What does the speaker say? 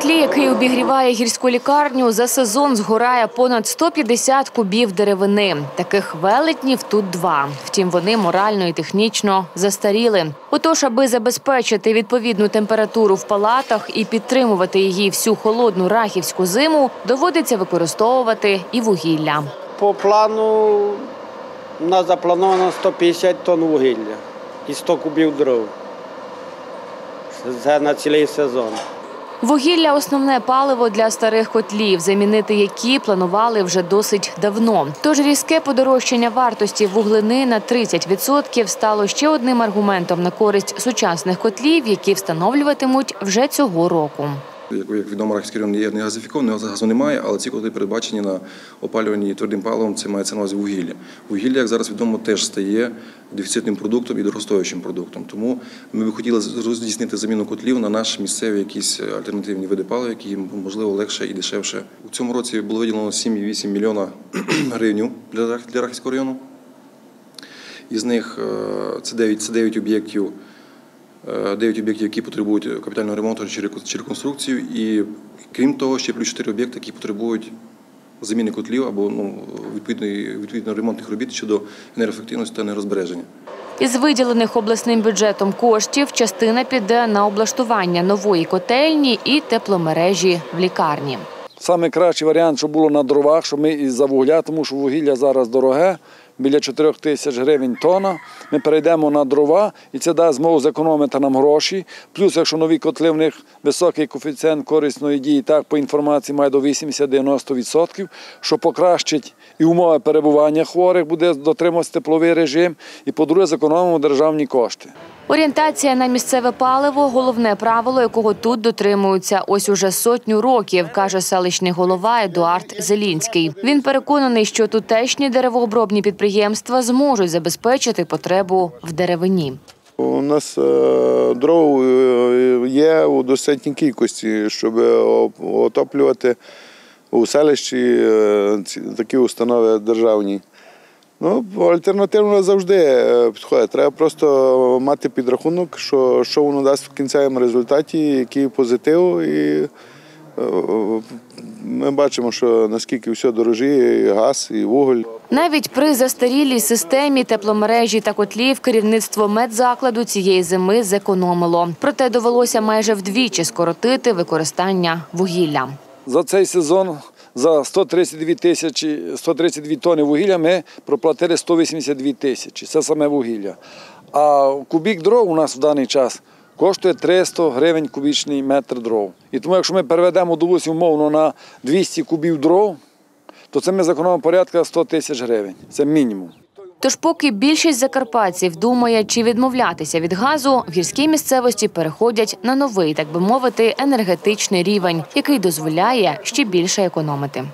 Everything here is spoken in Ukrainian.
котлі, який обігріває гірську лікарню, за сезон згорає понад 150 кубів деревини. Таких велетнів тут два. Втім, вони морально і технічно застаріли. Отож, аби забезпечити відповідну температуру в палатах і підтримувати її всю холодну рахівську зиму, доводиться використовувати і вугілля. По плану у нас заплановано 150 тонн вугілля і 100 кубів дров. Це на цілий сезон. Вугілля основне паливо для старих котлів, замінити які планували вже досить давно. Тож різке подорожчання вартості вуглини на 30% стало ще одним аргументом на користь сучасних котлів, які встановлюватимуть вже цього року. Як, відомо, Рахівський район є не газифікований, газу немає, але ці котли передбачені на опалюванні твердим паливом, це мається на увазі вугілля. Вугілля, як зараз відомо, теж стає дефіцитним продуктом і дорогостоячим продуктом. Тому ми б хотіли здійснити заміну котлів на наші місцеві якісь альтернативні види палива, які можливо легше і дешевше. У цьому році було виділено 7,8 мільйона гривень для Рахівського району. Із них е, це 9, це 9 об'єктів. Е, 9 об'єктів, які потребують капітального ремонту чи реконструкцію, і крім того, ще плюс 4 об'єкти, які потребують заміни котлів або ну, відповідної, відповідно ремонтних робіт щодо енергоефективності та енергозбереження. Із виділених обласним бюджетом коштів частина піде на облаштування нової котельні і тепломережі в лікарні. Саме кращий варіант, що було на дровах, що ми із-за вугля, тому що вугілля зараз дороге, біля 4 тисяч гривень тона. Ми перейдемо на дрова, і це дасть змогу зекономити нам гроші. Плюс, якщо нові котли, в них високий коефіцієнт корисної дії, так по інформації має до 80-90%, що покращить і умови перебування хворих, буде дотримуватися тепловий режим. І, по-друге, зекономимо державні кошти. Орієнтація на місцеве паливо головне правило, якого тут дотримуються ось уже сотню років, каже селищний голова Едуард Зелінський. Він переконаний, що тутешні деревообробні підприємства зможуть забезпечити потребу в деревині. У нас е, дров е, є у достатній кількості, щоб отоплювати у селищі е, такі установи державні. Ну, альтернативно завжди е, підходить. Треба просто мати підрахунок, що, що воно дасть в кінцевому результаті, який позитив. І е, ми бачимо, що наскільки все дорожіє, і газ, і вуголь. Навіть при застарілій системі тепломережі та котлів керівництво медзакладу цієї зими зекономило. Проте довелося майже вдвічі скоротити використання вугілля. За цей сезон за 132 тисячі 132 тонни вугілля ми проплатили 182 тисячі. Це саме вугілля. А кубік дров у нас в даний час коштує 300 гривень кубічний метр дров. І тому, якщо ми переведемо допустим, умовно на 200 кубів дров, то це ми зекономимо порядка 100 тисяч гривень. Це мінімум. Тож, поки більшість закарпатців думає, чи відмовлятися від газу, в гірській місцевості переходять на новий, так би мовити, енергетичний рівень, який дозволяє ще більше економити.